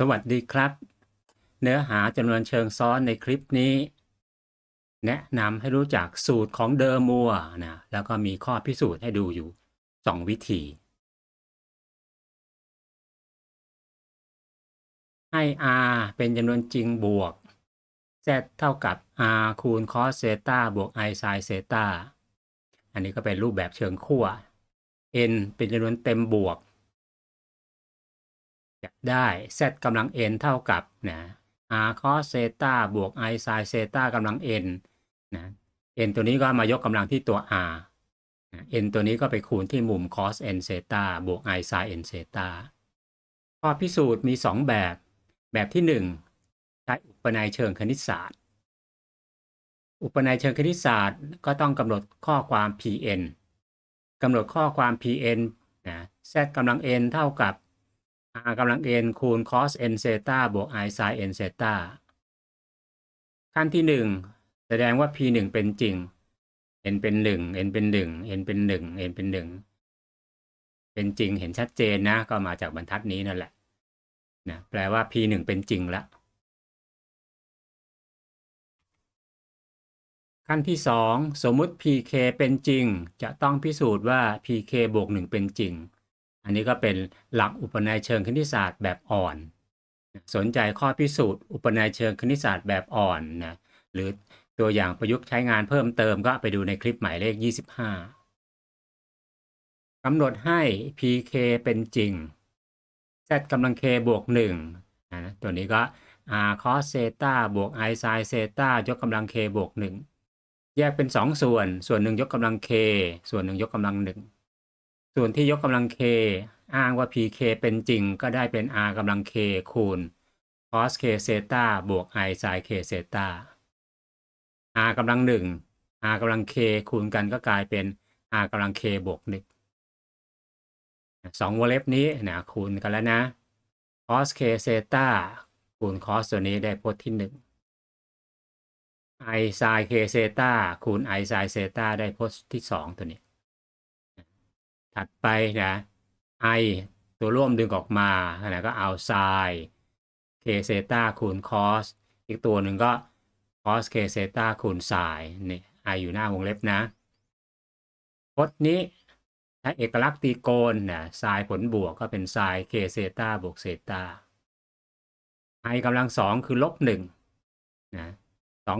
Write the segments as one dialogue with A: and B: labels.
A: สวัสดีครับ เนื้อหาจำนวนเชิงซ้อนในคลิปนี้ แนะนำให้รู้จักสูตรของเดอร์มัวนะแล้วก็มีข้อพิสูจน์ให้ดูอยู่ 2 วิธี ให้ r เป็นจำนวนจริงบวก z เท่ากับ r คูณ cos เซตาบวก i sin เซตาอันนี้ก็เป็นรูปแบบเชิงขั้ว n เป็นจำนวนเต็มบวก ได้ z กำลัง n เท่ากับนะ r cos เซตาบวก i sin เซตากำลัง n นะ n ตัวนี้ก็มายกกำลังที่ตัว r นะ n ตัวนี้ก็ไปคูณที่มุม cos n เซตาบวก i sin n เซตาข้อพิสูจน์มี 2 แบบ แบบที่ 1 ใช้อุปนัยเชิงคณิตศาสตร์ อุปนัยเชิงคณิตศาสตร์ก็ต้องกำหนดข้อความ pn กำหนดข้อความ pn นะ z กำลัง n เท่ากับ r กำลัง n คูณ cos n เซตาบวก i sin n เซตาขั้นที่1แสดงว่า p 1เป็นจริง n เป็น1 n เป็น1 n เป็น1 n เป็น1เป็นจริงเห็นชัดเจนนะ ก็มาจากบรรทัดนี้นั่นแหละนะแปลว่า p 1เป็นจริงล้วขั้นที่ 2 สมมุติ pk เป็นจริง จะต้องพิสูจน์ว่า pk บวก1เป็นจริง อันนี้ก็เป็นหลักอุปนัยเชิงคณิตศาสตร์แบบอ่อน สนใจข้อพิสูจน์อุปนัยเชิงคณิตศาสตร์แบบอ่อนนะหรือตัวอย่างประยุกต์ใช้งานเพิ่มเติมก็ไปดูในคลิปหมายเลข 25กำหนดให้ pk เป็นจริง z กำลัง k บวก1นะตัวนี้ก็ r cos เซตาบวก i sin เซตายกกำลัง k บวก 1 แยกเป็น 2 ส่วน ส่วนหนึ่งยกกำลัง k ส่วนหนึ่งยกกำลัง1 ส่วนที่ยกกำลัง k อ้างว่า pk เป็นจริงก็ได้เป็น r กำลัง k คูณ cos k เซตาบวก i sin k เซตา r กำลัง1 r กำลัง k คูณกันก็กลายเป็น r กำลัง k บวก1สองวงเล็บนี้นะคูณกันแล้วนะ cos k เซตาคูณ cos ตัวนี้ได้พจน์ที่1 i sin k เซตาคูณ i sin เซตาได้พจน์ที่2ตัวนี้ ถัดไปนะ i ตัวร่วมดึงออกมานะก็เอา sin k เซตาคูณ cos อีกตัวหนึ่งก็ cos k เซตาคูณ sin นี่ i อยู่หน้าวงเล็บนะพจน์นี้ถ้าเอกลักษณ์ตีโกณนะ sin ผลบวกก็เป็น sin k เซตาบวกเซตา i กำลังสองคือลบหนึ่งนะสอง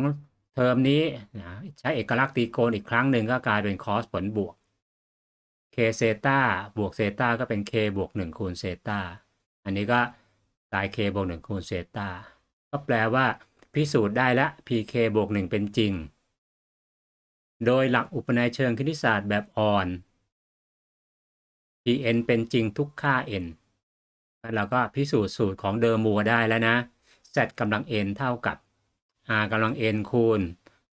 A: เทอมนี้นะใช้เอกลักษณ์ตีโกณอีกครั้งหนึ่งก็กลายเป็น cos ผลบวก k เซตาบวกเซตาก็เป็น k บวก1คูณเซตาอันนี้ก็ sin k บวก1คูณเซตาก็แปลว่าพิสูจน์ได้แล้ว pk บวก1เป็นจริง โดยหลักอุปนัยเชิงคณิตศาสตร์แบบอ่อน pn เป็นจริงทุกค่า n แล้วเราก็พิสูจน์สูตรของเดอร์มัวได้แล้วนะ z กำลัง n เท่ากับ r กำลัง n คูณ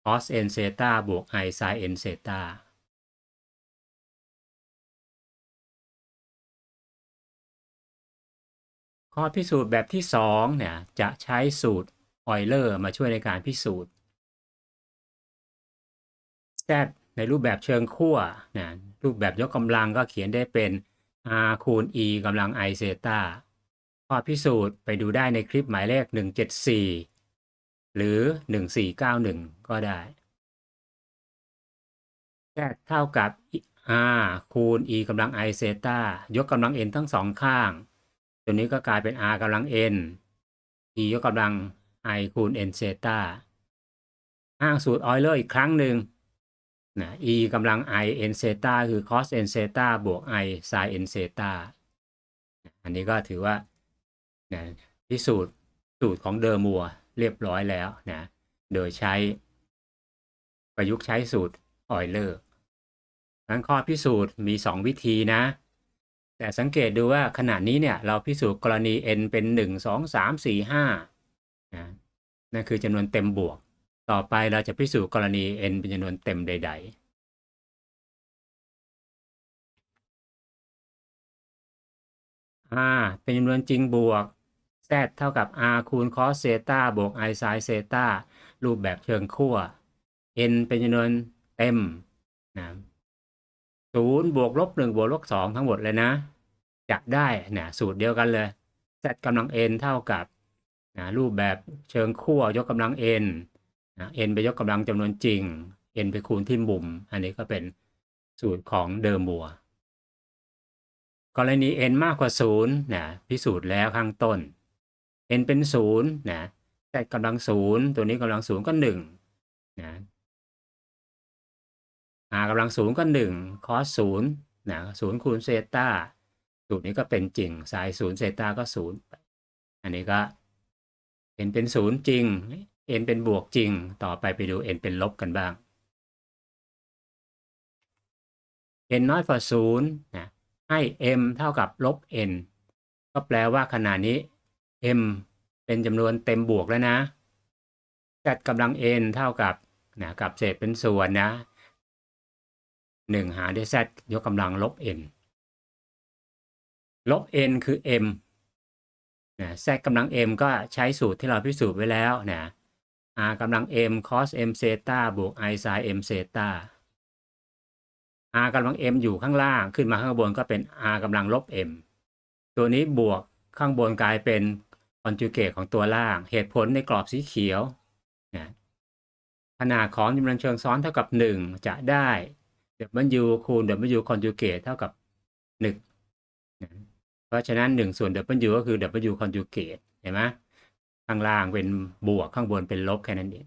A: cos n เซตาบวก i sin n เซตา ข้อพิสูจน์แบบที่2เนี่ยจะใช้สูตรออยเลอร์มาช่วยในการพิสูจน์ z ในรูปแบบเชิงขั้วนะรูปแบบยกกำลังก็เขียนได้เป็น r คูณ e กำลัง i เซตาข้อพิสูจน์ไปดูได้ในคลิปหมายเลข 174 หรือ 1491 ก็ได้ z เท่ากับ r คูณ e กำลัง i เซตายกกำลัง n ทั้งสองข้าง ตัวนี้ก็กลายเป็น r กำลัง n e ยกกำลัง i คูณ n เซต้าอ้างสูตรออยเลอร์อีกครั้งหนึ่งนะ e กำลัง i n เซต้าคือ cos n เซต้าบวก i sin n เซต้าอันนี้ก็ถือว่านะพิสูจน์สูตรของเดอร์มัวเรียบร้อยแล้วนะโดยใช้ ประยุกต์ใช้สูตรออยเลอร์งั้นข้อพิสูจน์มี 2 วิธีนะ แต่สังเกตดูว่าขณะนี้เนี่ยเราพิสูจน์กรณี n เป็น 1 2 3 4 5นะนั่นคือจำนวนเต็มบวก ต่อไปเราจะพิสูจน์กรณี n เป็นจำนวนเต็มใดๆ r เป็นจำนวนจริงบวก z เท่ากับ r คูณ cos เซตาบวก i sin เซตารูปแบบเชิงขั้ว n เป็นจำนวนเต็มนะ ศูนย์บวกลบหนึ่งบวกลบสองทั้งหมดเลยนะ จะได้เนี่ยสูตรเดียวกันเลย z กำลัง n เท่ากับนะรูปแบบเชิงขั้วยกกำลัง n นะ n ไปยกกำลังจำนวนจริง n ไปคูณที่มุม อันนี้ก็เป็นสูตรของเดอร์มัว กรณี n มากกว่า0นะพิสูจน์แล้วข้างต้น n เป็น0นะ z กำลัง0ตัวนี้กำลัง0ก็1นะ r กำลัง0ก็1 cos 0นย์นะ0คูณเซต้าสูตรนี้ก็เป็นจริง sin 0เซต้าก็0อันนี้ก็ n เป็น0จริง n เป็นบวกจริง ต่อไปไปดู n เป็นลบกันบ้าง n น้อยกว่า0นย์นะให้ m เท่ากับลบ n ก็แปลว่าขณะนี้ m เป็นจำนวนเต็มบวกแล้วนะ z กำลัง n เท่ากับนะกับเศษเป็นส่วนนะ 1 หารด้วย z ยกกำลังลบ n ลบ n คือ m นะ z กำลัง m ก็ใช้สูตรที่เราพิสูจน์ไว้แล้วนะ r กำลัง m cos m เซตาบวก i sin m เซตา r กำลัง m อยู่ข้างล่างขึ้นมาข้างบนก็เป็น r กำลังลบ m ตัวนี้บวกข้างบนกลายเป็นคอนจูเกตของตัวล่าง เหตุผลในกรอบสีเขียวนะขนาดของจำนวนเชิงซ้อนเท่ากับ 1 จะได้ w คูณ w คอนจูเกตเท่ากับ1นะเพราะฉะนั้น 1 ส่วน w ก็คือ w คอนจูเกตเห็นไหมข้างล่างเป็นบวกข้างบนเป็นลบแค่นั้นเอง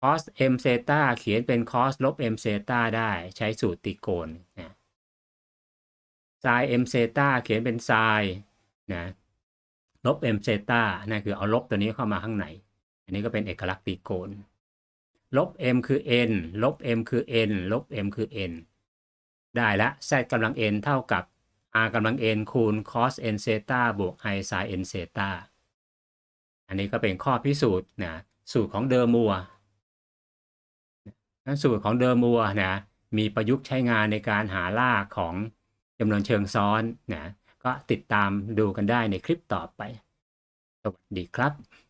A: cos m เซตาเขียนเป็น cos ลบ m เซตาได้ใช้สูตรตรีโกณนะ sin m เซตาเขียนเป็น sin นะลบ m เซตานั่นคือเอาลบตัวนี้เข้ามาข้างใน อันนี้ก็เป็นเอกลักษณ์ตรีโกณ ลบ m คือ n ลบ m คือ n ลบ m คือ n ได้ละ z กำลัง n เท่ากับ r กำลัง n คูณ cos n เซตาบวก i sin n เซตาอันนี้ก็เป็นข้อพิสูจน์นะสูตรของเดอร์มัวนั้นสูตรของเดอร์มัวนะมีประยุกต์ใช้งานในการหารากของจำนวนเชิงซ้อนนะก็ติดตามดูกันได้ในคลิปต่อไป สวัสดีครับ